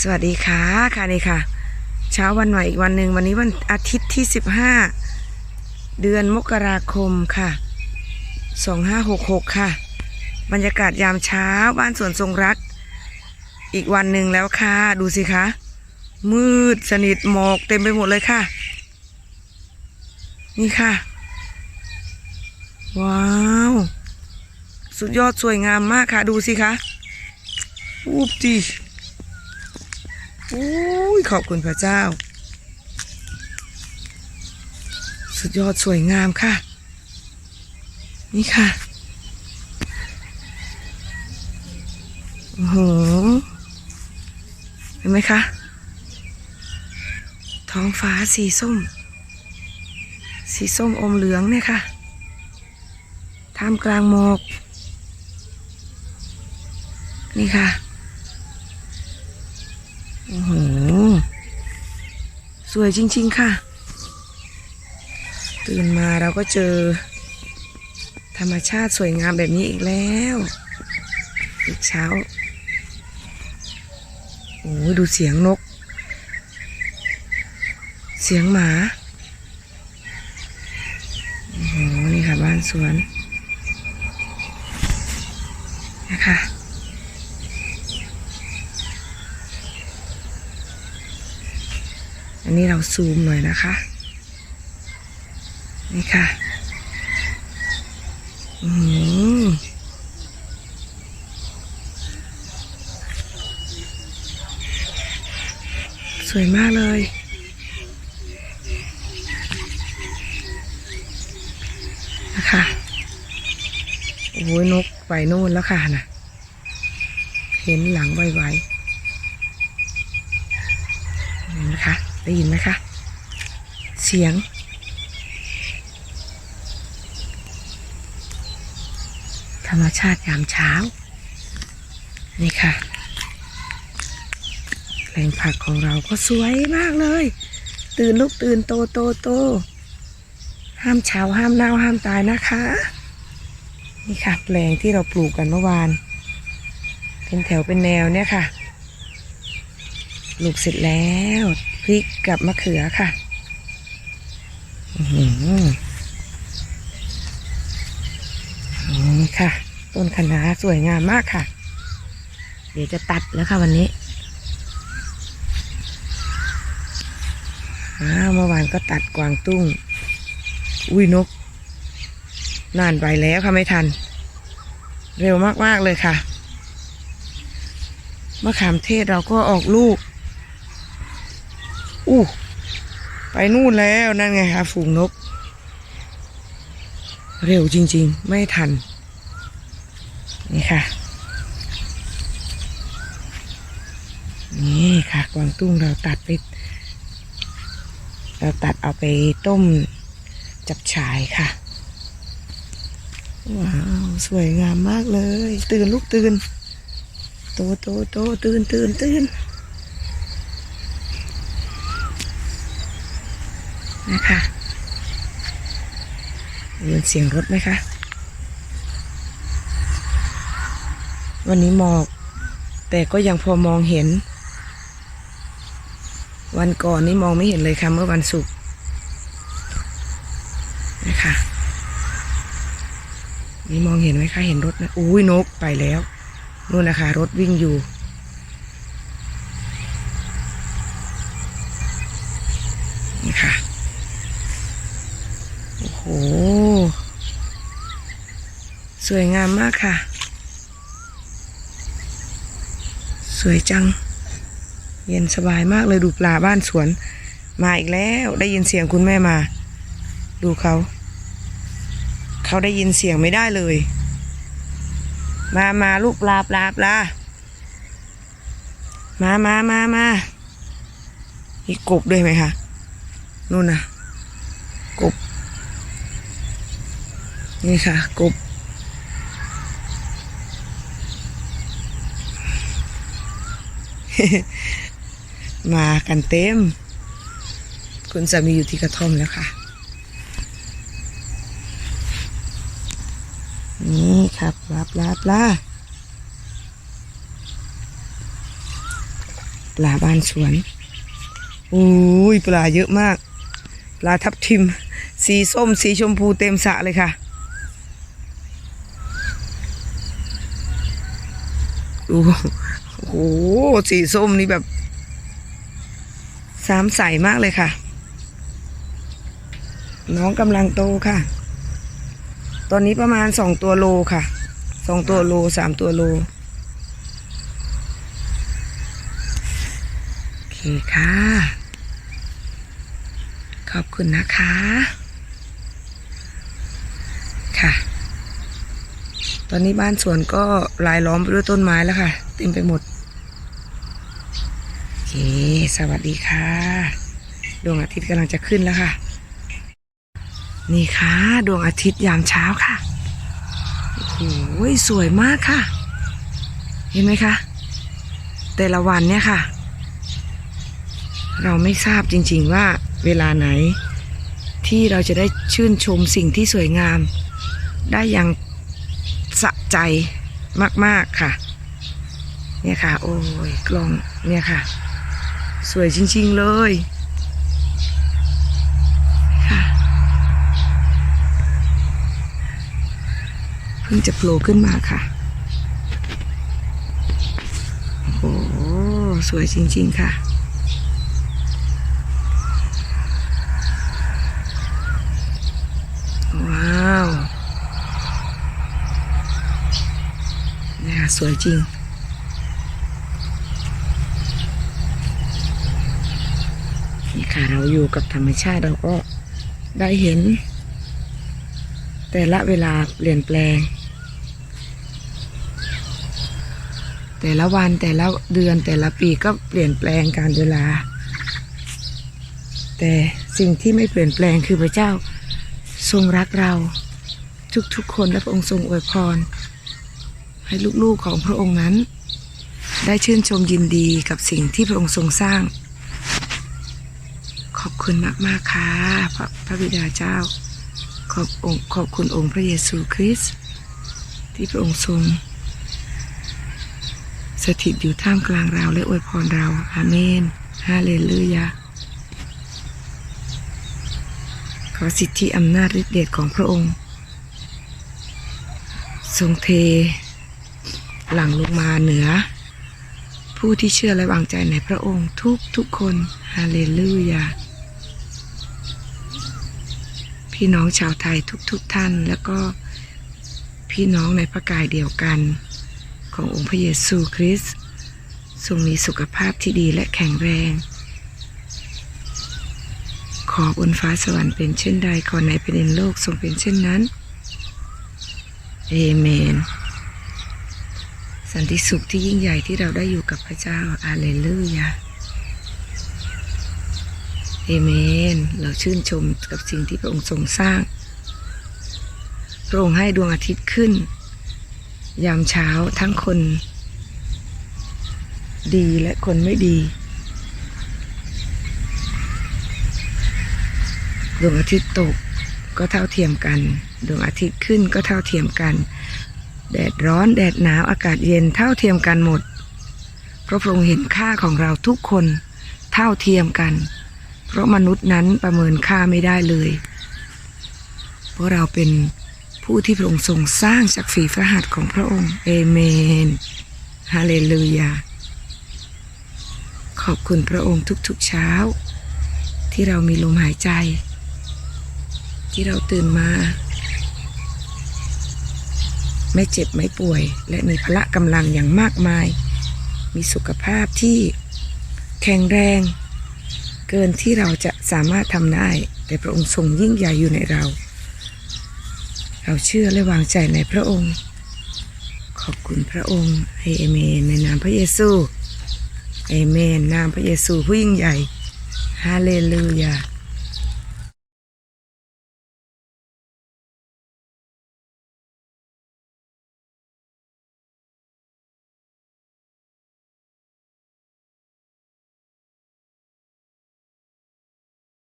สวัสดีค่ะค่ะนี่ค่ะ เช้าวันใหม่อีกวันหนึ่งวันนี้วันอาทิตย์ที่15เดือนมกราคมค่ะ2566ค่ะ บรรยากาศยามเช้าบ้านสวนทรงรัก อีกวันหนึ่งแล้วค่ะ ดูสิคะมืดสนิทหมอกเต็มไปหมดเลยค่ะ นี่ค่ะ ว้าว สุดยอดสวยงามมากค่ะ ดูสิคะ อูบจี อุ้ยขอบคุณพระเจ้า สุดยอดสวยงามค่ะ นี่ค่ะโอ้โหเห็นไหมคะ ท้องฟ้าสีส้ม สีส้มอมเหลืองเนี่ยค่ะท่ามกลางหมอก นี่ค่ะ โอ้โห สวยจริง ๆ ค่ะ ตื่นมาเราก็เจอ ธรรมชาติสวยงามแบบนี้อีกแล้ว อีกเช้า โอ้ดูเสียงนก เสียงหมาโอ้โหนี่ค่ะบ้านสวนนะคะ อันนี้เราซูมหน่อยนะคะ นี่ค่ะ อืมสวยมากเลย นะคะโอ้ยนกไปนู่นแล้วค่ะนะเห็นหลังไวๆเห็นไหมคะ ได้ยินไหมคะ เสียง ธรรมชาติยามเช้า นี่ค่ะแปลงผักของเราก็สวยมากเลย ตื่นลูกตื่นโตโตโต ห้ามเช้าห้ามเน่าห้ามตายนะคะ นี่ค่ะแปลงที่เราปลูกกันเมื่อวาน เป็นแถวเป็นแนวเนี่ยค่ะ ปลูกเสร็จแล้ว พริกกับมะเขือค่ะอื้อหือนี่ค่ะ ต้นคะน้าสวยงามมากค่ะ เดี๋ยวจะตัดแล้วค่ะวันนี้อ้าวเมื่อวานก็ตัดกวางตุ้ง อุ้ยนก นานไปแล้วค่ะไม่ทัน เร็วมาก ๆ เลยค่ะมะขามเทศเราก็ออกลูก ไปนู่นแล้วนั่นไงคะฝูงนก เร็วจริง ๆ ไม่ทัน นี่ค่ะ นี่ค่ะกวางตุ้งเราตัดไป เราตัดเอาไปต้มจับฉายค่ะ ว้าว สวยงามมากเลย ตื่นลูกตื่น โตโตโตตื่นตื่นตื่นน นะคะยินเสียงรถไหมคะ วันนี้หมอก แต่ก็ยังพอมองเห็น วันก่อนนี่มองไม่เห็นเลยค่ะ เมื่อวันศุกร์นะคะนี่มองเห็นไหมคะ เห็นรถนะอุ้ยนกไปแล้วนู่นนะคะ รถวิ่งอยู่นี่ค่ะ สวยงามมากค่ะ สวยจัง เย็นสบายมากเลยดูปลาบ้านสวน มาอีกแล้วได้ยินเสียงคุณแม่มา ดูเขา เขาได้ยินเสียงไม่ได้เลย มามาลูกปลาปลาปลามามามามามีกบด้วยไหมคะนู่นนะกบ นี่ค่ะ กบ มากันเต็ม คุณสามีอยู่ที่กระท่อมแล้วค่ะ นี่ครับปลาปลาปลาปลาบ้านสวนอุ้ยปลาเยอะมาก ปลาทับทิม สีส้มสีชมพูเต็มสะเลยค่ะ ดูโอ้โหสีส้มนี่แบบ สามใสมากเลยค่ะ น้องกำลังโตค่ะ ตอนนี้ประมาณสองตัวโลค่ะสองตัวโลสามตัวโลโอเคค่ะ ขอบคุณนะคะ ค่ะ ตอนนี้บ้านสวนก็รายล้อมไปด้วยต้นไม้แล้วค่ะ เต็มไปหมด โอเค สวัสดีค่ะ ดวงอาทิตย์กำลังจะขึ้นแล้วค่ะ นี่ค่ะ ดวงอาทิตย์ยามเช้าค่ะ โอ้โหสวยมากค่ะ เห็นไหมคะ แต่ละวันเนี่ยค่ะ เราไม่ทราบจริงๆว่าเวลาไหน ที่เราจะได้ชื่นชมสิ่งที่สวยงาม ได้อย่าง สะใจมาก ๆ ค่ะ เนี่ยค่ะ โอ้ยกลองเนี่ยค่ะ สวยจริง ๆ เลยค่ะเพิ่งจะโผล่ขึ้นมาค่ะ โอ้สวยจริง ๆ ค่ะ ว้าวเนี่ย สวยจริง นี่ค่ะเราอยู่กับธรรมชาติเราก็ได้เห็น แต่ละเวลาเปลี่ยนแปลง แต่ละวันแต่ละเดือนแต่ละปีก็เปลี่ยนแปลงการเวลา แต่สิ่งที่ไม่เปลี่ยนแปลงคือพระเจ้าทรงรักเราทุกๆคนและพระองค์ทรงอวยพร ให้ลูกๆของพระองค์นั้น ได้ชื่นชมยินดีกับสิ่งที่พระองค์ทรงสร้าง ขอบคุณมากๆค่ะพระพระบิดาเจ้า ขอบองค์ขอบคุณองค์พระเยซูคริสต์ที่พระองค์ทรง สถิตอยู่ท่ามกลางเราและอวยพรเราอาเมนฮาเลลูยาขอสิทธิอำนาจฤทธิเดชของพระองค์ ทรงเท หลั่งลงมาเหนือ ผู้ที่เชื่อและวางใจในพระองค์ทุกทุกคนฮาเลลูยาพี่น้องชาวไทยทุกๆทท่าน แล้วก็พี่น้องในพระกายเดียวกัน ขององค์พระเยซูคริสต์ทรงมีสุขภาพที่ดีและแข็งแรง ขอบนฟ้าสวรรค์เป็นเช่นใดขอในแผ่นดินโลกทรงเป็นเช่นนั้นเอเมน สันติสุขที่ยิ่งใหญ่ที่เราได้อยู่กับพระเจ้าอาเลลูยาเอเมน เราชื่นชมกับสิ่งที่พระองค์ทรงสร้าง พระองค์ให้ดวงอาทิตย์ขึ้น ยามเช้าทั้งคน ดีและคนไม่ดี ดวงอาทิตย์ตกก็เท่าเทียมกัน ดวงอาทิตย์ขึ้นก็เท่าเทียมกัน แดดร้อนแดดหนาวอากาศเย็นเท่าเทียมกันหมดเพราะพระองค์เห็นค่าของเราทุกคนเท่าเทียมกัน เพราะมนุษย์นั้นประเมินค่าไม่ได้เลย เพราะเราเป็นผู้ที่พระองค์ทรงสร้างจากฝีพระหัตถ์ของพระองค์ เอเมน ฮาเลลูยา ขอบคุณพระองค์ทุกๆเช้า ที่เรามีลมหายใจ ที่เราตื่นมา ไม่เจ็บไม่ป่วย และมีพละกำลังอย่างมากมาย มีสุขภาพที่แข็งแรง เกินที่เราจะสามารถทำได้ แต่พระองค์ทรงยิ่งใหญ่อยู่ในเรา เราเชื่อและวางใจในพระองค์ ขอบคุณพระองค์ให้เอเมนในนามพระเยซูเอเมนนามพระเยซูผู้ยิ่งใหญ่ฮาเลลูยา